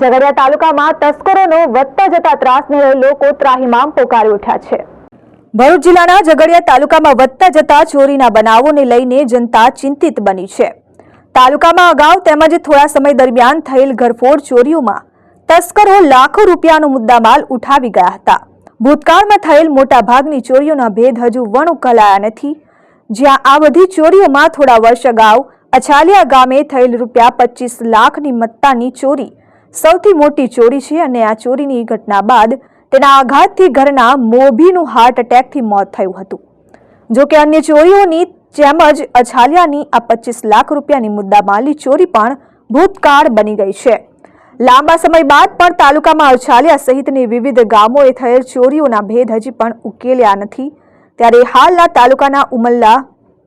ઝઘડિયા તાલુકામાં તસ્કરોનો વધતા જતા ત્રાસને લોકો ત્રાહિમામ પોકારી ઉઠ્યા છે. ભરૂચ જિલ્લાના ઝઘડિયા તાલુકામાં વધતા જતા ચોરીના બનાવોને લઈને જનતા ચિંતિત બની છે. તાલુકામાં અગાઉ તેમજ થોડા સમય દરમિયાન થયેલ ઘરફોડ ચોરીઓમાં તસ્કરો લાખો રૂપિયાનો મુદ્દામાલ ઉઠાવી ગયા હતા. ભૂતકાળમાં થયેલ મોટાભાગની ચોરીઓના ભેદ હજુ વણ ઉકલાયા નથી જ્યાં આ બધી ચોરીઓમાં થોડા વર્ષ અગાઉ અછાલિયા ગામે થયેલ રૂપિયા પચીસ લાખની મત્તાની ચોરી સૌથી મોટી ચોરી છે અને આ ચોરીની ઘટના બાદ તેના આઘાતથી ઘરના મોભીનું હાર્ટ એટેકથી મોત થયું હતું. જોકે અન્ય ચોરીઓની જેમ જ અછાલિયાની આ પચીસ લાખ રૂપિયાની મુદ્દામાલની ચોરી પણ ભૂતકાળ બની ગઈ છે. લાંબા સમય બાદ પણ તાલુકામાં અછાલિયા સહિતની વિવિધ ગામોએ થયેલ ચોરીઓના ભેદ હજી પણ ઉકેલ્યા નથી. ત્યારે હાલના તાલુકાના ઉમલ્લા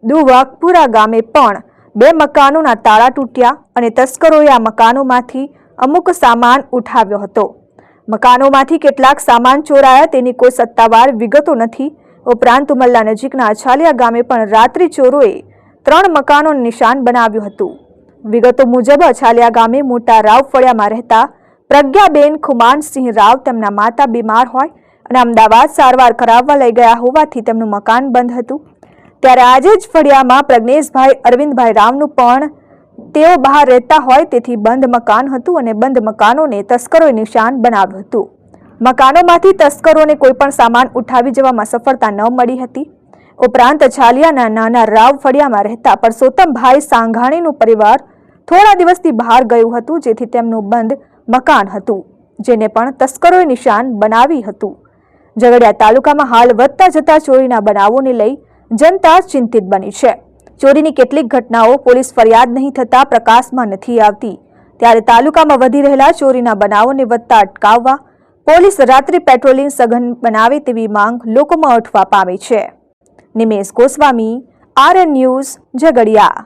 દુવાકપુરા ગામે પણ બે મકાનોના તાળા તૂટ્યા અને તસ્કરોએ આ મકાનોમાંથી અમુક સામાન ઉઠાવ્યો હતો. મકાનોમાંથી કેટલાક સામાન ચોરાયા તેની કોઈ સત્તાવાર વિગતો નથી. ઉપરાંત ઉમલ્લા નજીકના અછાલિયા ગામે પણ રાત્રિ ચોરોએ ત્રણ મકાનોનું નિશાન બનાવ્યું હતું. વિગતો મુજબ અછાલિયા ગામે મોટા રાવ ફળિયામાં રહેતા પ્રજ્ઞાબેન ખુમાનસિંહ રાવ તેમના માતા બીમાર હોય અને અમદાવાદ સારવાર કરાવવા લઈ ગયા હોવાથી તેમનું મકાન બંધ હતું. ત્યારે આજે જ ફળિયામાં પ્રજ્ઞેશભાઈ અરવિંદભાઈ રાવનું પણ તેઓ બહાર રહેતા હોય તેથી બંધ મકાન હતું અને બંધ મકાનોને તસ્કરોએ નિશાન બનાવ્યું હતું. મકાનોમાંથી તસ્કરોને કોઈપણ સામાન ઉઠાવી જવામાં સફળતા ન મળી હતી. ઉપરાંત છાલિયાના નાના રાવ ફળિયામાં રહેતા પરસોત્તમભાઈ સાંઘાણીનું પરિવાર થોડા દિવસથી બહાર ગયું હતું જેથી તેમનું બંધ મકાન હતું, જેને પણ તસ્કરોએ નિશાન બનાવી હતું. ઝઘડિયા તાલુકામાં હાલ વધતા જતા ચોરીના બનાવોને લઈ જનતા ચિંતિત બની છે. ચોરીની કેટલીક ઘટનાઓ પોલીસ ફરિયાદ નહીં થતા પ્રકાશમાં નથી આવતી. ત્યારે તાલુકામાં વધી રહેલા ચોરીના બનાવોને વધતા અટકાવવા પોલીસ રાત્રિ પેટ્રોલિંગ સઘન બનાવે તેવી માંગ લોકોમાં ઉઠવા પામે છે. Nimesh Goswami, RN news, Jhagadia.